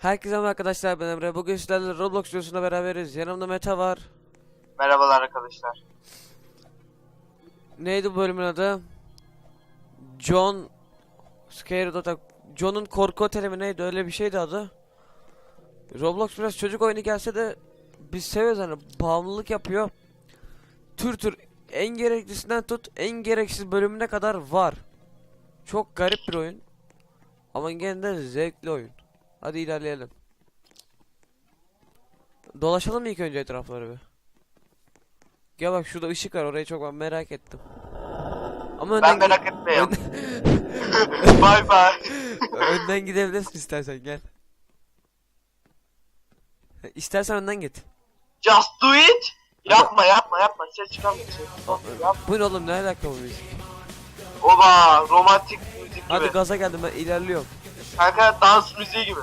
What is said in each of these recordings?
Herkese merhaba arkadaşlar ben Emre. Bugün sizlerle Roblox videosunda beraberiz. Yanımda Meta var. Merhabalar arkadaşlar. Neydi bu bölümün adı? John Scary Dota John'un korku oteli mi neydi öyle bir şeydi adı. Roblox biraz çocuk oyunu gelse de biz seviyoruz hani bağımlılık yapıyor. Tür tür en gereklisinden tut en gereksiz bölümüne kadar var. Çok garip bir oyun. Ama gene de zevkli oyun. Hadi ilerleyelim. Dolaşalım mı ilk önce etrafları bir? Gel bak şurada ışık var orayı çok ben merak ettim. Ama Ben merak etmiyorum. Bay bay. önden gidebilirsin istersen gel. İstersen önden git. Just do it. Yapma yapma yapma. Ses çıkarma. Ses. Yapma. Bu ne oğlum ne alaka bu müzik? Oba romantik müzik Hadi gibi. gaza geldim ben ilerliyorum. Kanka dans müziği gibi.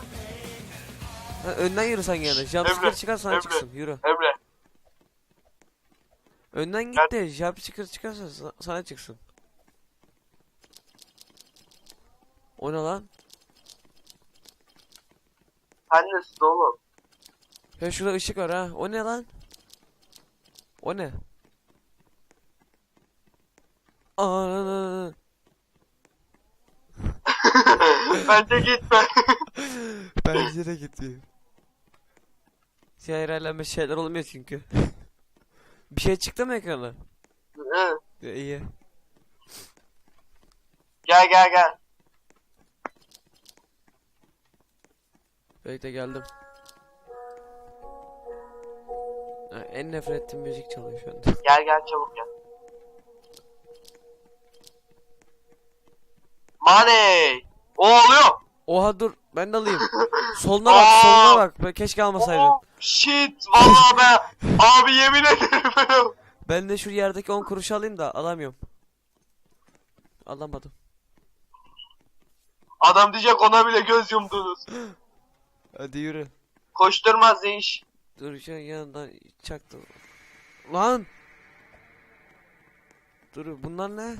Ha, önden yürü sen gene. Jumpscare çıkar sana Emre. çıksın yürü. Emre. Önden git de jumpscare çıkarsa sa- sana çıksın. O ne lan? Sen nesin oğlum? Ya şurada ışık var ha. O ne lan? O ne? Aa, Bence gitme. bence de gidiyor. Siyah şeyler olmuyor çünkü. Bir şey çıktı mı ekrana? Hı. Ya, iyi. gel gel gel. Bekle geldim. Ha, en nefret ettiğim müzik çalıyor şu anda. Gel gel çabuk gel. Money. O oluyor. Oha dur ben de alayım. Soluna bak soluna bak. Ben keşke almasaydım. Oh, shit. Vallahi be. Abi yemin ederim. Ben de şu yerdeki 10 kuruşu alayım da alamıyorum. Alamadım. Adam diyecek ona bile göz yumdunuz. Hadi yürü. Koşturmaz iş. Dur şu yanından çaktım. Lan! Dur bunlar ne?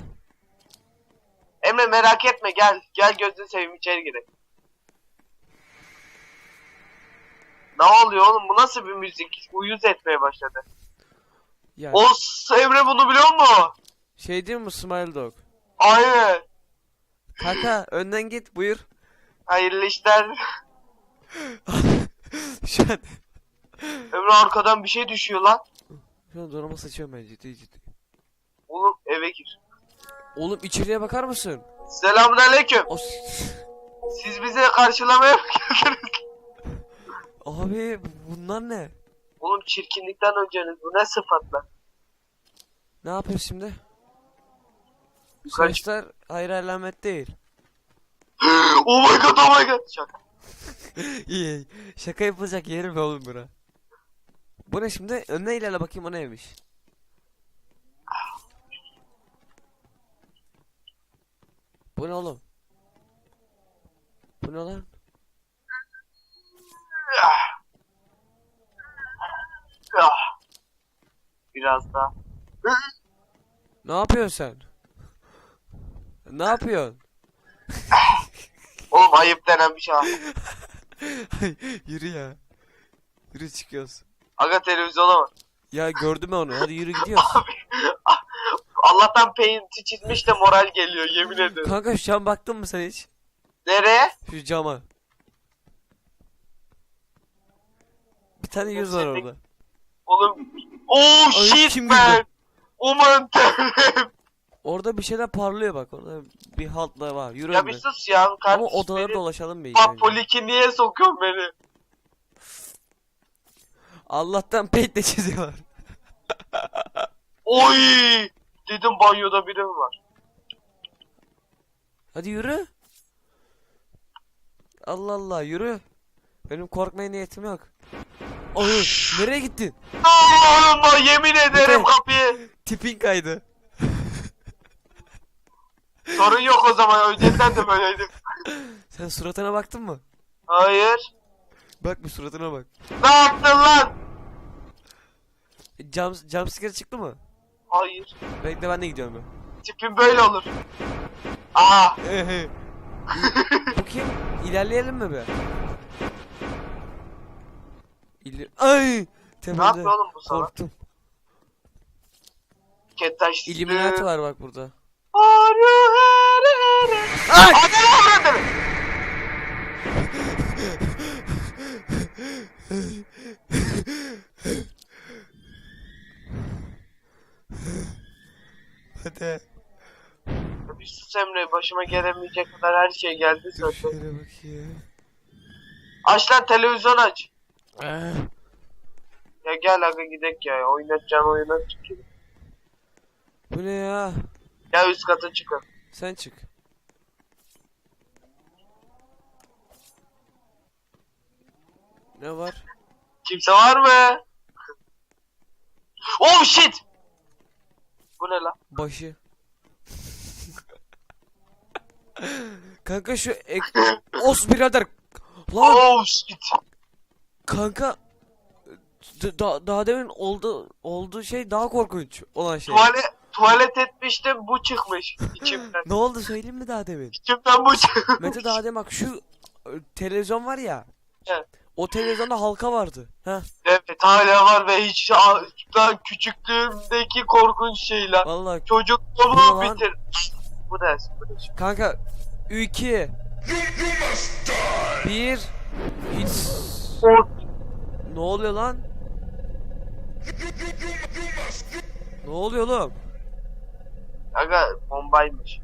Emre merak etme gel. Gel gözünü seveyim içeri girelim. Ne oluyor oğlum bu nasıl bir müzik? Uyuz etmeye başladı. Ya O Emre bunu biliyor mu? şey değil mi Smile Dog? Aynen. Kanka önden git buyur. Hayırlı işler. şu an Emre arkadan bir şey düşüyor lan. şu an zoruma sıçıyorum ben ciddi ciddi. Oğlum eve gir. Oğlum içeriye bakar mısın? Selamünaleyküm. O Siz bize karşılamaya mı geldiniz? Abi bunlar ne? Oğlum çirkinlikten önceniz bu ne sıfatlar? Ne yapıyoruz şimdi? Kaç- Saçlar hayır alamet değil. oh my god oh my god. Şaka. İyi. Şaka yapılacak yerim oğlum bura? Bu ne şimdi? Önüne ilerle bakayım o neymiş. Bu ne oğlum? Bu ne lan? Biraz daha. Ne yapıyorsun sen? Ne yapıyorsun? Oğlum ayıp denen bir şey var. yürü ya. Yürü çıkıyoruz. Aga televizyona bak. Ya gördüm onu. Hadi yürü gidiyoruz. Allah'tan paint'i çizmiş de moral geliyor yemin ederim. Kanka şu an baktın mı sen hiç? Nereye? Şu cama. Bir tane yüz var orada. Oğlum. Oh Ay, shit kim man. girdi? Aman tanrım. Orada bir şeyler parlıyor bak. Orada bir haltlar var. Yürü Ya önüne. bir sus ya. Ama odaları beni dolaşalım bir. Bak önce. poliki niye sokuyorsun beni? Allah'tan paint'le çiziyorlar. Oy! Dedim banyoda biri mi var? Hadi yürü. Allah Allah yürü. Benim korkmaya niyetim yok. Oy, nereye gittin? Allah'ım bak yemin ederim Efe. kapıyı. Tipin kaydı. Sorun yok o zaman önceden de böyleydim. Sen suratına baktın mı? Hayır. Bak bir suratına bak. Ne yaptın lan? Jump, jumpscare çıktı mı? Hayır. Bekle ben de gidiyorum ben. Tipin böyle olur. Aa. Bu kim? İlerleyelim mi be? İli... Ay! Ne Tepede. yapıyor oğlum bu sana? Korktum. Ketaş. İlluminati var bak burada. Ay! Hadi lan hadi. Bir sus Emre başıma gelemeyecek kadar her şey geldi Dur zaten. şöyle bakayım. Aç lan televizyon aç. Ah, Ya gel aga gidek ya. Oynatacağın oyuna çık. Bu ne ya? Ya üst kata çıkın. Sen çık. Ne var? Kimse var mı? Oh shit! Bu ne lan? Başı. Kanka şu ek... Os birader. Lan Oh shit! kanka d- da- daha demin oldu olduğu şey daha korkunç olan şey. Tuvalet, tuvalet etmiştim bu çıkmış içimden. Ne oldu söyleyeyim mi daha demin? İçimden bu çıkmış. Mete daha demin bak şu e, televizyon var ya. Evet. O televizyonda halka vardı. Ha Evet hala var ve hiç lan küçüklüğümdeki korkunç şeyler. vallahi Çocukluğumu lan. bitir. Bu ders, bu ders. kanka 2 1 hiç ne oluyor lan? Ne oluyor oğlum? Aga bombaymış.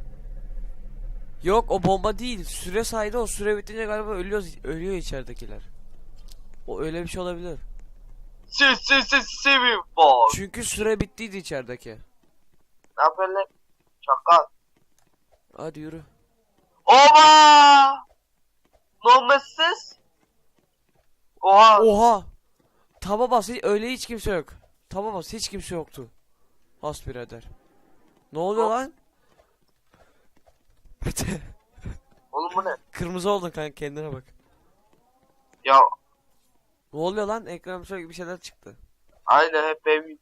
Yok o bomba değil. Süre saydı o süre bitince galiba ölüyor ölüyor içeridekiler. O öyle bir şey olabilir. Siz siz siz sevim bol. Çünkü süre bittiydi içerideki. Ne yapıyorsun lan? Çakal. Hadi yürü. Oba! Normalsiz. Oha. Oha! Taba bas hiç- öyle hiç kimse yok. Taba bas hiç kimse yoktu. Has birader. Ne oluyor lan? Oğlum bu ne? Kırmızı oldun kanka kendine bak. Ya Ne oluyor lan? Ekran şöyle bir şeyler çıktı. aynen hep benim.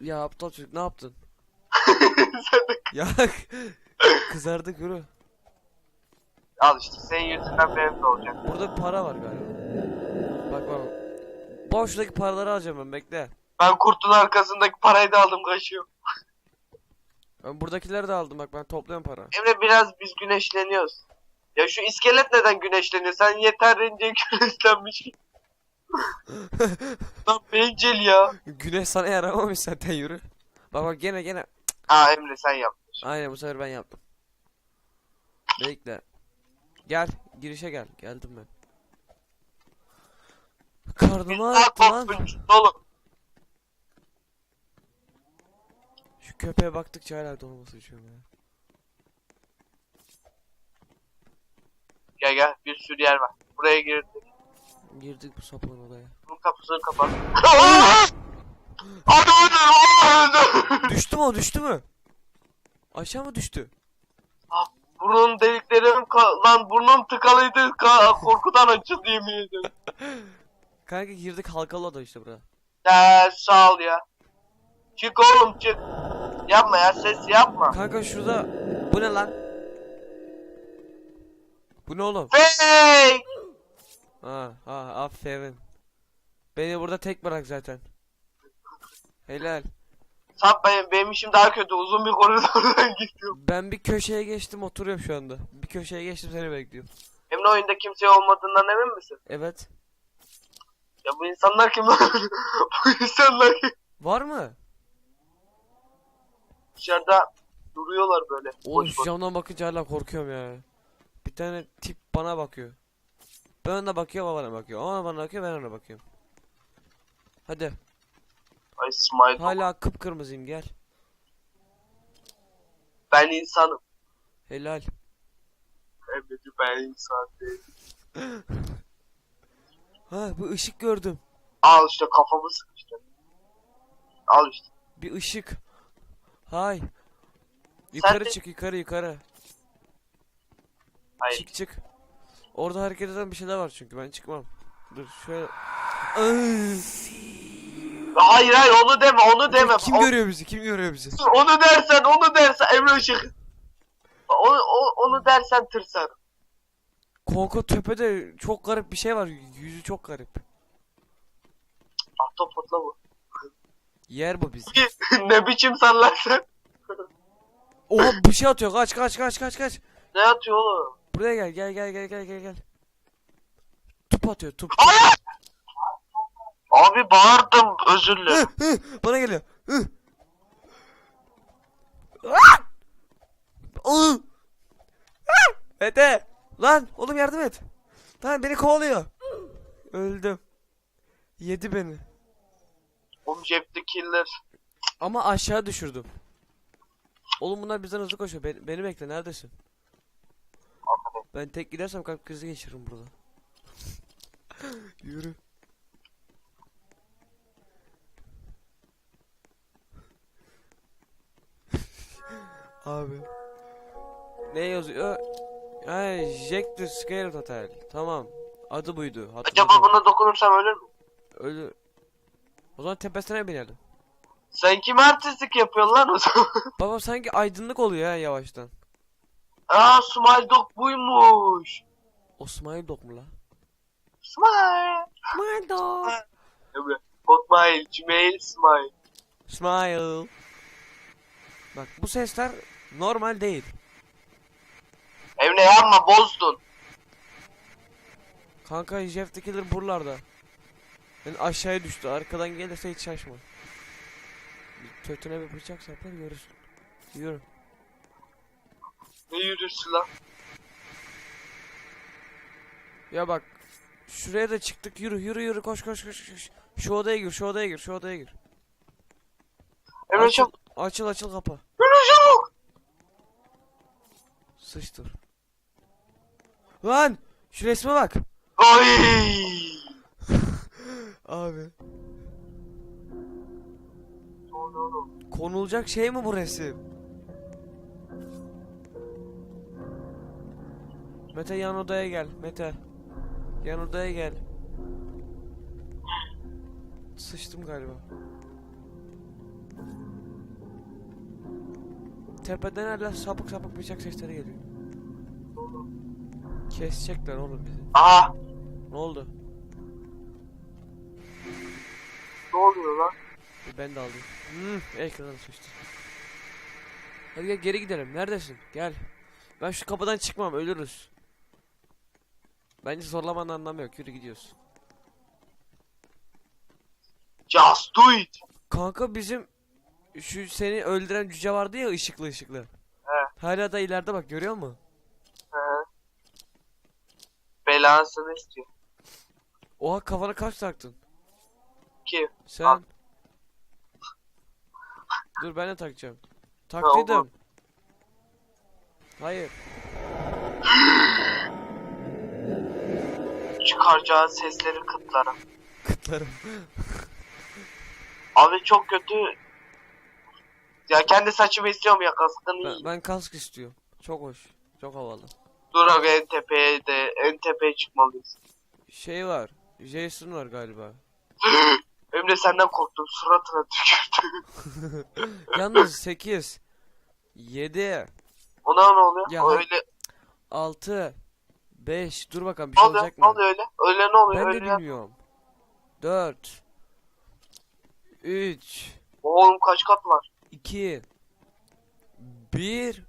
Ya aptal çocuk ne yaptın? Ya kızardık yürü. Al işte senin yüzünden benim de olacak. Burada para var galiba. Bak bak. Boştaki paraları alacağım ben bekle. Ben kurtun arkasındaki parayı da aldım kaçıyorum. Ben buradakileri de aldım bak ben topluyorum para. Emre biraz biz güneşleniyoruz. Ya şu iskelet neden güneşleniyor? Sen yeterince güneşlenmiş. Lan bencil ya. Güneş sana yaramamış zaten yürü. Bak bak gene gene. Aa Emre sen yap. Aynen bu sefer ben yaptım. Bekle. Gel girişe gel. Geldim ben. Karnıma Daha attı lan. oğlum. Şu köpeğe baktıkça hala dolması içiyorum ya. Gel gel bir sürü yer var. Buraya girdik. Girdik bu sapığın odaya. Bunun kapısını kapat. Hadi hadi düştü mü o düştü mü? Aşağı mı düştü? Burnun deliklerim ka- lan burnum tıkalıydı ka- korkudan açıldı yemin ederim. Kanka girdik halkalı oda işte burada. Ya sağ ol ya. Çık oğlum çık. Yapma ya ses yapma. Kanka şurada bu ne lan? Bu ne oğlum? Fake. Ha ha aferin. Beni burada tek bırak zaten. Helal. Sapmayın benim işim daha kötü uzun bir koridordan gidiyorum. Ben bir köşeye geçtim oturuyorum şu anda. Bir köşeye geçtim seni bekliyorum. Emre oyunda kimse olmadığından emin misin? Evet. Ya bu insanlar kim lan? bu insanlar kim? Var mı? Dışarıda duruyorlar böyle. Oğlum şu camdan bakınca hala korkuyorum ya. Bir tane tip bana bakıyor. Ben ona bakıyorum o bana bakıyor. O bana bakıyor ben ona bakıyorum. Hadi. Ay smile. Hala kıpkırmızıyım gel. Ben insanım. Helal. Emre'ci ben insan değilim. Ha bu ışık gördüm. Al işte kafamı sıkıştı. Al işte. Bir ışık. Hay. Yukarı de- çık yukarı yukarı. Hayır. Çık çık. Orada hareket eden bir şeyler var çünkü ben çıkmam. Dur şöyle. Ay, Hayır hayır onu deme onu deme. Kim O- görüyor bizi? Kim görüyor bizi? Onu dersen onu dersen Emre Işık. Onu, o- onu dersen tırsar. Konko tepede çok garip bir şey var. Yüzü çok garip. Ahtapotla bu. Yer bu bizi. ne biçim sallarsın? Oha bir şey atıyor. Kaç kaç kaç kaç kaç. Ne atıyor oğlum? Buraya gel gel gel gel gel gel gel. Tup atıyor tup. Hayır! Abi bağırdım özür dilerim. Hı, hı, Bana geliyor. Hı. Ah! Ah! Mete. Lan oğlum yardım et. Lan beni kovalıyor. Öldüm. Yedi beni. Oğlum Killer. Ama aşağı düşürdüm. Oğlum bunlar bizden hızlı koşuyor. Beni, beni bekle neredesin? Ben tek gidersem kalp krizi geçiririm burada. Yürü. Abi. Ne yazıyor? Ay, Jack the Scared Hotel. Tamam. Adı buydu. Acaba Hatırladım. buna dokunursam ölür mü? Ölü. O zaman tepesine binelim. Sen kim artistlik yapıyorsun lan o zaman? Baba sanki aydınlık oluyor ha yavaştan. Aa Smile Dog buymuş. O Smile Dog mu la? Smile. Smile Dog. Emre. Hotmail, Gmail, Smile. Smile. Bak bu sesler normal değil. Emre yapma bozdun. Kanka Jeff the Killer buralarda. Yani aşağıya düştü. Arkadan gelirse hiç şaşma. Bir Kötüne bir bıçak sapar görürsün. Yürü. Ne yürürsün lan? Ya bak. Şuraya da çıktık. Yürü yürü yürü koş koş koş. koş. Şu odaya gir şu odaya gir şu odaya gir. Emre Açıl, çabuk. açıl açıl kapı. Emre çabuk. Sıçtır. Lan! Şu resme bak. Ay. Abi. Konulacak şey mi bu resim? Mete yan odaya gel. Mete. Yan odaya gel. Sıçtım galiba. Tepeden hala sapık sapık bıçak sesleri geliyor. Kesecekler oğlum bizi. Aa Ne oldu? ne oluyor lan? Bir Ben de alayım. Hmm, ekranı sıçtı. Hadi gel geri gidelim. Neredesin? Gel. Ben şu kapıdan çıkmam. Ölürüz. Bence zorlamanın anlamı yok. Yürü gidiyoruz. Just do it. Kanka bizim şu seni öldüren cüce vardı ya ışıklı ışıklı. He. Hala da ileride bak görüyor musun? He. Belasını istiyor. Oha kafana kaç taktın? Kim? Sen. Al. Dur ben de takacağım. Taktıydım. Hayır. Çıkaracağı sesleri kıtlarım. Kıtlarım. Abi çok kötü. Ya kendi saçımı istiyorum ya kaskını. Ben, ben kask istiyorum. Çok hoş. Çok havalı. Dur abi en tepeye de en tepeye çıkmalıyız. Şey var. Jason var galiba. Emre senden korktum suratına tükürdü. Yalnız 8 7 Ona ne oluyor? Ya- öyle 6 5 dur bakalım bir ne şey oluyor? olacak Ne mı? oluyor öyle? Öyle ne oluyor? Ben de öyle ya- bilmiyorum. 4 3 Oğlum kaç kat var? 2 1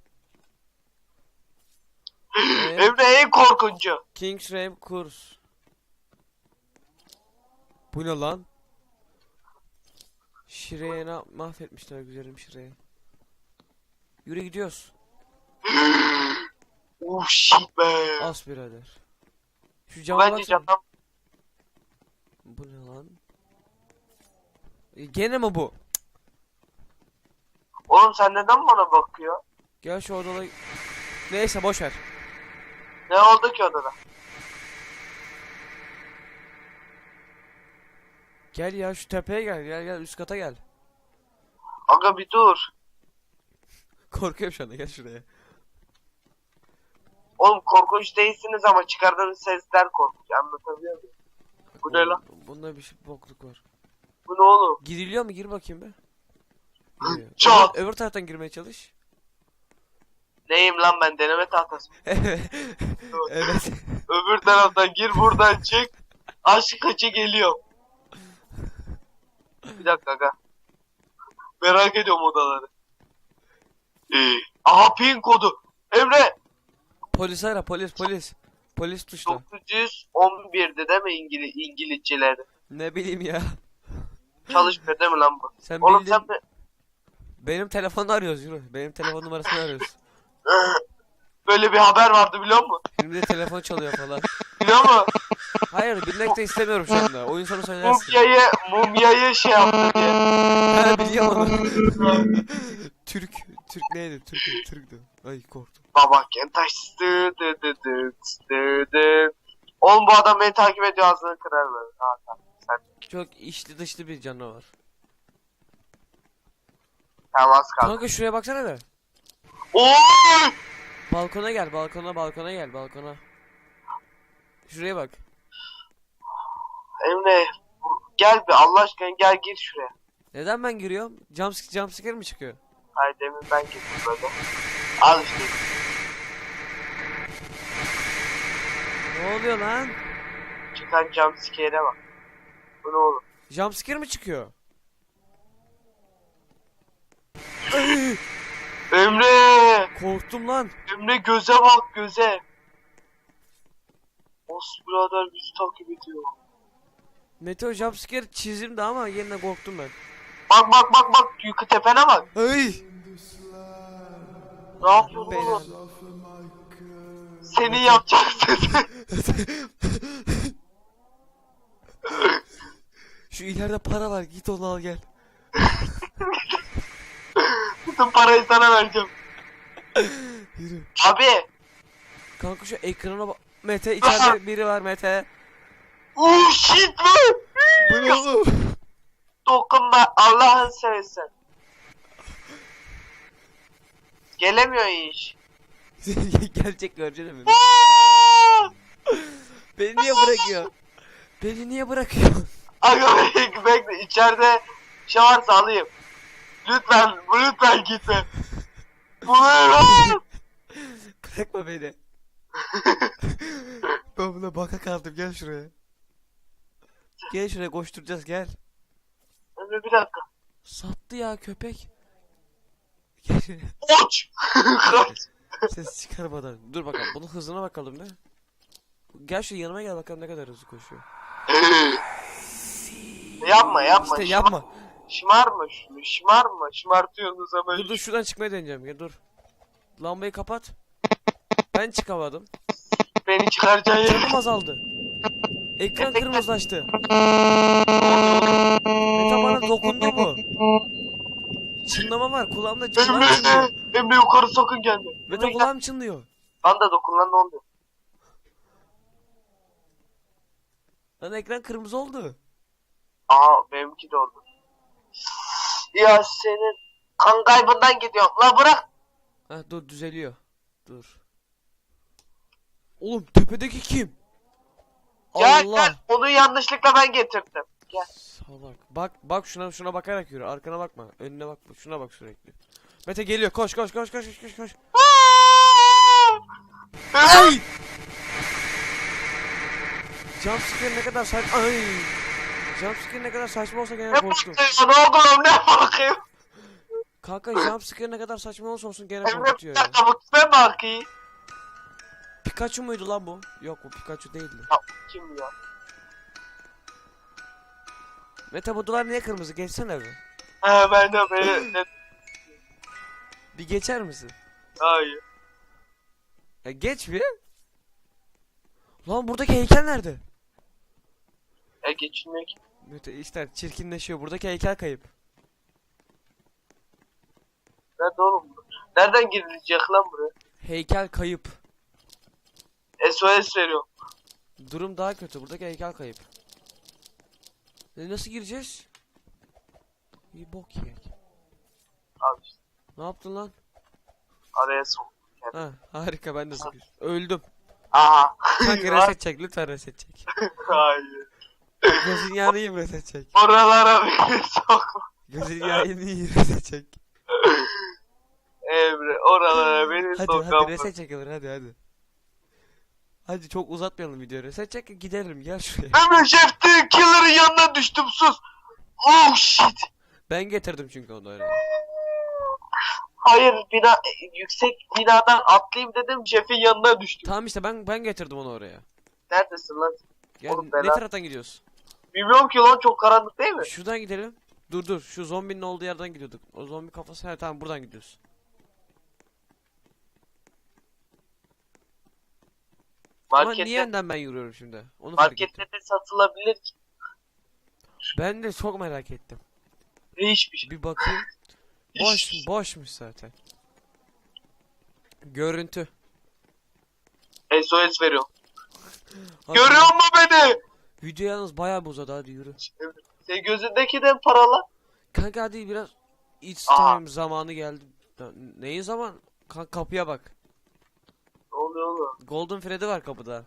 Emre en korkuncu. King's Ram kurs. Bu ne lan? Şire'ye ne mahvetmişler güzelim Şire'ye. Yürü gidiyoruz. Oh shit be. As birader. Şu cama Bence baksana. Bu ne lan? E, Gene mi bu? Oğlum sen neden bana bakıyor? Gel şu odada. Neyse boş ver. Ne oldu ki odada? Gel ya şu tepeye gel. Gel gel üst kata gel. Aga bir dur. Korkuyorum şu anda gel şuraya. Oğlum korkunç değilsiniz ama çıkardığınız sesler korkunç. Anlatabiliyor muyum? Bu ne lan? Bunda bir şey bokluk var. Bu ne oğlum? Giriliyor mu? Gir bakayım be. Giriyor. Çat. Öbür, taraftan girmeye çalış. Neyim lan ben deneme tahtası. evet. Öbür taraftan gir buradan çık. Aşk kaçı geliyor. Bir dakika aga. Merak ediyorum odaları. Ee, aha pin kodu. Emre Polis ara polis polis. Polis tuşla. 911'di değil mi İngiliz İngilizceleri? Ne bileyim ya. Çalışmıyor değil mi lan bu? Sen Oğlum bildin. sen? Benim telefonu arıyoruz yürü. Benim telefon numarasını arıyoruz. Böyle bir haber vardı biliyor musun? Şimdi de telefon çalıyor falan. Biliyor musun? Hayır bilmek de istemiyorum şu anda. Oyun sonu söylersin. Mumyayı, mumyayı şey yaptı diye. Ha biliyorum. Türk. Türk neydi? Türk. Türk'tü. Ay korktum. Baba Kentaş. Oğlum bu adam beni takip ediyor ağzını kırar böyle. Ha, tamam. Sen Çok içli dışlı bir canavar. tamam az kaldı. Kanka şuraya baksana be. Oy! Balkona gel, balkona, balkona gel, balkona. Şuraya bak. Emre bu- gel bir Allah aşkına gel gir şuraya. Neden ben giriyorum? Jump, jump scare mi çıkıyor? Hayır demin ben girdim böyle. Al işte. Ne oluyor lan? Çıkan jumpscare'e bak. Bu ne oğlum? Jump scare mi çıkıyor? Ay, Emre! korktum lan. Emre göze bak göze. Os birader bizi takip ediyor. Meteo jump scare çizimdi ama yine korktum ben. Bak bak bak bak yukarı tepene bak. Ay! Ne yapıyorsun Beyler. oğlum? Seni yapacaksın. Şu ileride para var git onu al gel. Bütün parayı sana vereceğim. Yürü. Abi. Kanka şu ekrana bak. Mete içeride biri var Mete. Oh shit lan. Bu ne oğlum? Dokunma Allah'ın seversen. Gelemiyor iş. Gerçek göreceksin mi? Beni niye bırakıyor? Beni niye bırakıyor? Aga bekle bekle içeride şey varsa alayım. Lütfen lütfen gitme. Bu ne lan? Bırakma beni. ben buna baka kaldım gel şuraya. Gel şuraya koşturacağız gel. Emre bir dakika. Sattı ya köpek. Kaç. Ses çıkarmadan. Dur bakalım bunun hızına bakalım ne? Gel şu yanıma gel bakalım ne kadar hızlı koşuyor. yapma yapma. İşte yapma. Şımarma şunu şımarma. Şımartıyorsunuz hemen. Dur dur şuradan çıkmaya deneyeceğim ya dur. Lambayı kapat. Ben çıkamadım. Beni çıkaracaksın ya. Canım azaldı. Ekran kırmızılaştı. Bana dokundu mu? Çınlama var. Kulağımda kulağım çınlıyor. Emre. Emre yukarı sokun geldi. Meta kulağım çınlıyor. Lan da dokun lan ne oldu? Lan ekran kırmızı oldu. Aa benimki de oldu. Ya senin kan kaybından gidiyorum. La bırak. Ha dur düzeliyor. Dur. Oğlum tepedeki kim? Gel Allah. gel. Onu yanlışlıkla ben getirdim. Gel. Salak. Bak bak şuna şuna bakarak yürü. Arkana bakma. Önüne bakma. Şuna bak sürekli. Mete geliyor. Koş koş koş koş koş koş koş. Ay! Jumpscare ne kadar saçma. Ay! Jumpscare ne kadar saçma olsa gene Ne korktum. bakıyorsun oğlum ne bakayım? Kanka jumpscare ne kadar saçma olsa olsun gene korkutuyor ya. kime bakayım? Pikachu muydu lan bu? Yok bu Pikachu değildi. Kim ya? Mete bu duvar niye kırmızı? Geçsene bir. He ben de ne? Bir geçer misin? Hayır. Ya geç bir. Lan buradaki heykel nerede? E geçinmek. Mete işte çirkinleşiyor. Buradaki heykel kayıp. Nerede oğlum bu? Nereden girilecek lan buraya? Heykel kayıp. SOS veriyor. Durum daha kötü. Buradaki heykel kayıp. E nasıl gireceğiz? Bir bok yiyek. Abi işte Ne yaptın lan? araya sok. Ha harika ben de sıkıştım. Öldüm. Aha. Kanka reset çek lütfen reset çek. Hayır. Gözün yanı iyi reset çek. Oralara beni sokma. Gözün yanı iyi reset çek. Emre oralara beni Hadi sokma. hadi reset çekelim hadi hadi. Hadi çok uzatmayalım videoyu. Reset çek gidelim gel şuraya. Emre Şefti Killer'ın yanına düştüm sus. Oh shit. Ben getirdim çünkü onu oraya. Hayır bina yüksek binadan atlayayım dedim Jeff'in yanına düştüm. Tamam işte ben ben getirdim onu oraya. Neredesin lan? Gel Oğlum ne bela- taraftan gidiyoruz? Bilmiyorum ki lan çok karanlık değil mi? Şuradan gidelim. Dur dur şu zombinin olduğu yerden gidiyorduk. O zombi kafası he tamam buradan gidiyoruz. Ama Markette, niye önden ben yürüyorum şimdi? Onu markette de satılabilir ki. Ben de çok merak ettim. Şey. Bir bakayım. Boş boşmuş zaten. Görüntü. SOS veriyorum. Hadi. Görüyor musun beni? Video yalnız bayağı bir uzadı hadi yürü. Senin gözündeki de paralar. Kanka hadi biraz It's Aha. time zamanı geldi. Neyin zaman? Kanka kapıya bak. Ne oluyor oğlum? Golden Freddy var kapıda.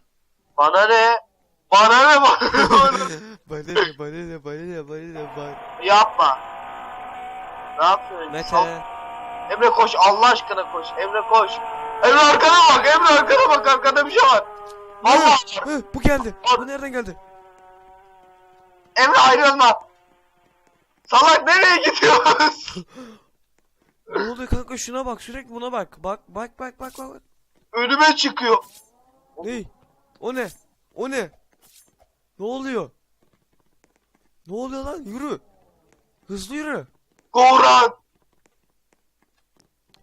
Bana ne? Bana ne bana ne? bana ne bana ne bana ne bana ne bana Yapma. Ne yapıyorsun? Mete. Sal- Emre koş Allah aşkına koş. Emre koş. Emre arkana bak. Emre arkana bak. Arkada bir şey var. Allah. Hı, bu geldi. Bu nereden geldi? Emre ayrılma. Salak nereye gidiyoruz? Ne oluyor kanka şuna bak sürekli buna bak. Bak bak bak bak bak. Önüme çıkıyor. Ne? O ne? O ne? Ne oluyor? Ne oluyor lan? Yürü. Hızlı yürü. Goran.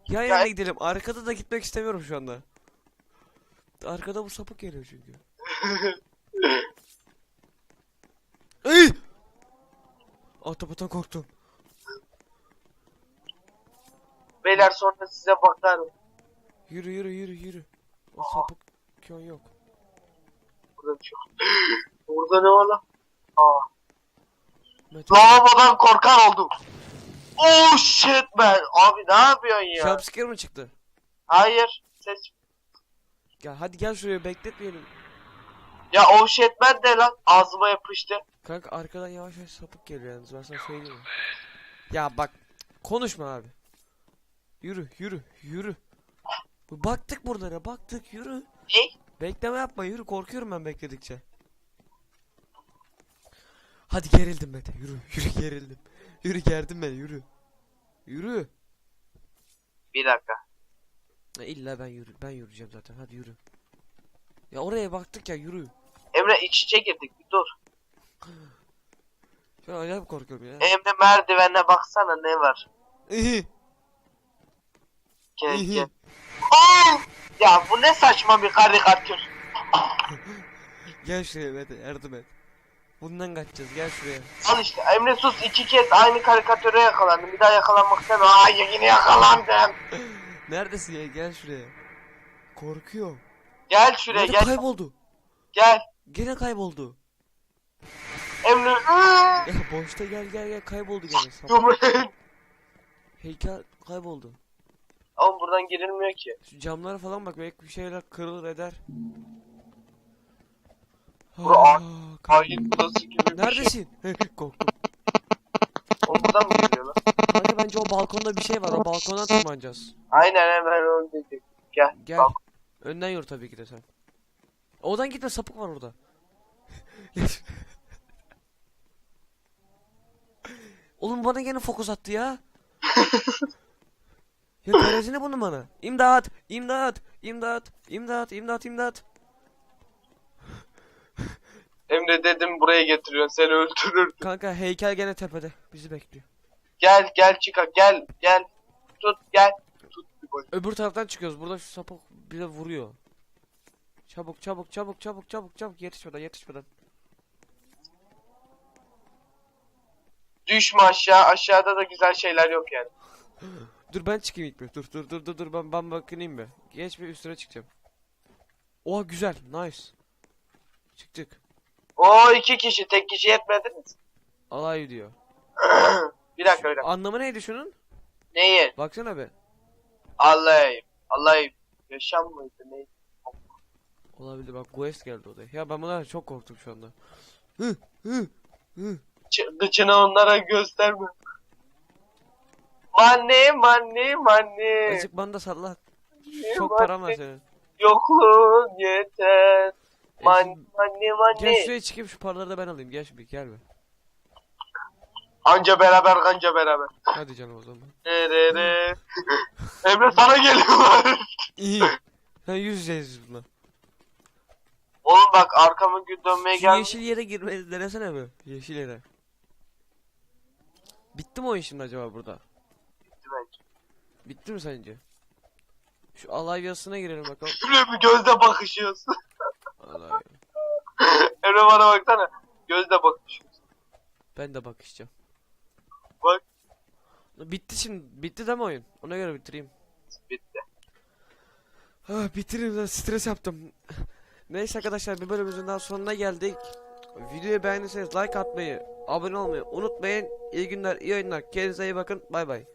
Yan Ya- yana gidelim. Arkada da gitmek istemiyorum şu anda. Arkada bu sapık geliyor çünkü. Ey! Ahtapottan korktum. Beyler sonra size bakarım. Yürü yürü yürü yürü. O Aha. sapık kön yok. Burada bir şey yok. Burada ne var lan? Aa. Mete. Lavabodan korkan oldum. Oh shit man. Abi ne yapıyorsun ya? Jumpscare mı çıktı? Hayır. Ses. Gel hadi gel şuraya bekletmeyelim. Ya oh shit man de lan. Ağzıma yapıştı. Kanka arkadan yavaş yavaş sapık geliyor yalnız ben sana söyleyeyim. Ya bak konuşma abi. Yürü yürü yürü. Baktık buralara baktık yürü. Ne? Bekleme yapma yürü korkuyorum ben bekledikçe. Hadi gerildim Mete yürü yürü gerildim. Yürü gerdim beni yürü. Yürü. Bir dakika. Ya illa ben yürü ben yürüyeceğim zaten hadi yürü. Ya oraya baktık ya yürü. Emre iç içe girdik. Bir dur. Şu an acayip korkuyorum ya. Emre merdivenine baksana ne var. İyi. Aa! Ya bu ne saçma bir karikatür. Gel şuraya Mete yardım et. Bundan kaçacağız gel şuraya. Al işte Emre sus iki kez aynı karikatüre yakalandım. Bir daha yakalanmak istemiyorum. Hayır yine yakalandım. Neredesin ya gel şuraya. Korkuyorum. Gel şuraya Mete gel. kayboldu. Gel. Gene kayboldu. Emre. ıı! Ya boşta gel gel gel kayboldu gene. Heykel kayboldu. Oğlum buradan girilmiyor ki. Şu camlara falan bak belki bir şeyler kırılır eder. Bura Aa, a- kay- Ayin odası gibi bir şey. Neredesin? Korktum. Oğlum buradan mı giriyor lan? Kanka bence o balkonda bir şey var. O balkondan tırmanacağız. Aynen hemen onu dedik. Gel. Gel. Bak. Önden yürü tabii ki de sen. Oradan gitme sapık var orada. Oğlum bana gene fokus attı ya. ya garajı bunun bana? İmdat! İmdat! İmdat! İmdat! İmdat! İmdat! Emre dedim buraya getiriyorsun seni öldürür. Kanka heykel gene tepede. Bizi bekliyor. Gel gel çıka gel gel. Tut gel. Tut bir boy. Öbür taraftan çıkıyoruz. Burada şu sapık bize vuruyor. Çabuk çabuk çabuk çabuk çabuk çabuk yetişmeden yetişmeden. Düşme aşağı aşağıda da güzel şeyler yok yani. Dur ben çıkayım ilk bir. Dur dur dur dur dur ben ben bakınayım bir. Geç bir üstüne çıkacağım. Oha güzel. Nice. Çıktık. O iki kişi tek kişi yetmediniz. Alay diyor. bir dakika bir dakika. Anlamı neydi şunun? Neyi? Baksana be. Allah'ım. Allah'ım. Yaşam mıydı neydi? Olabilir bak Quest geldi odaya. Ya ben bundan çok korktum şu anda. Hı hı hı. Ç- Gıçını onlara gösterme. Manne manne manne. Azıcık bana da salla. Çok param var senin. Yokluğun yeter. Manne şimdi- manne Gel manne. şuraya çıkayım şu paraları da ben alayım. Gel bir gel be. Anca beraber kanca beraber. Hadi canım o zaman. Re re re. Emre sana geliyorlar. İyi. Ha yüz yüzeyiz bunlar. Oğlum bak arkamı gö- dönmeye Şu gel. yeşil yere girmeyi denesene mi? Yeşil yere. Bitti mi oyun şimdi acaba burada? Bitti mi sence? Şu alay yazısına girelim bakalım. Şuraya bir gözle bakışıyorsun. Alay. Emre bana baksana. Gözle bakışıyorsun. Ben de bakışacağım. Bak. Bitti şimdi. Bitti değil mi oyun? Ona göre bitireyim. Bitti. Ah bitireyim lan stres yaptım. Neyse arkadaşlar bir bölümümüzün daha sonuna geldik. Videoyu beğendiyseniz like atmayı, abone olmayı unutmayın. İyi günler, iyi oyunlar. Kendinize iyi bakın. Bay bay.